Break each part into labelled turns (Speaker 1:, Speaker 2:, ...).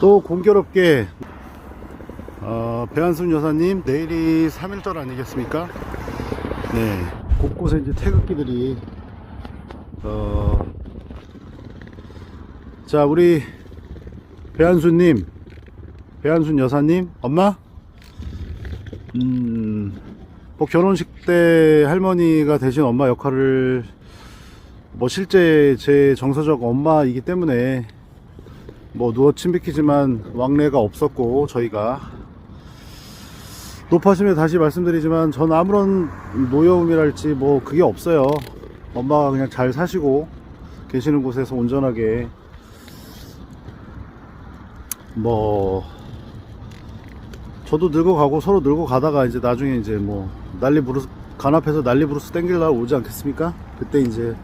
Speaker 1: 또 공교롭게 어, 배한순 여사님 내일이 3일절 아니겠습니까? 네, 곳곳에 이제 태극기들이 어, 자 우리 배한순님, 배한순 여사님, 엄마, 음, 뭐 결혼식 때 할머니가 되신 엄마 역할을 뭐 실제 제 정서적 엄마이기 때문에 뭐 누워 침비키지만 왕래가 없었고 저희가 높아심에 다시 말씀드리지만 전 아무런 노여움이랄지 뭐 그게 없어요 엄마가 그냥 잘 사시고 계시는 곳에서 온전하게 뭐 저도 늙어 가고 서로 늙어 가다가 이제 나중에 이제 뭐 난리 부르스 간 앞에서 난리 부르스 땡길 날 오지 않겠습니까? 그때 이제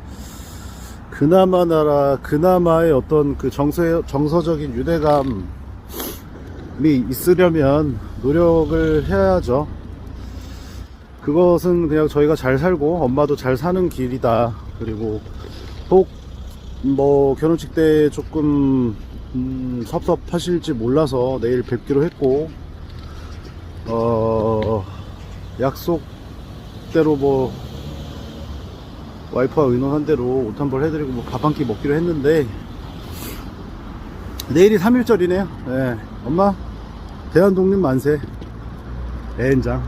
Speaker 1: 그나마 나라 그나마의 어떤 그 정서 정서적인 유대감이 있으려면 노력을 해야죠. 그것은 그냥 저희가 잘 살고 엄마도 잘 사는 길이다. 그리고 혹 뭐 결혼식 때 조금 음, 섭섭하실지 몰라서 내일 뵙기로 했고 어 약속대로 뭐 와이프와 의논한 대로 옷 한 벌 해드리고 뭐 밥 한 끼 먹기로 했는데 내일이 3일절이네요. 예 엄마 대한독립 만세. 애인장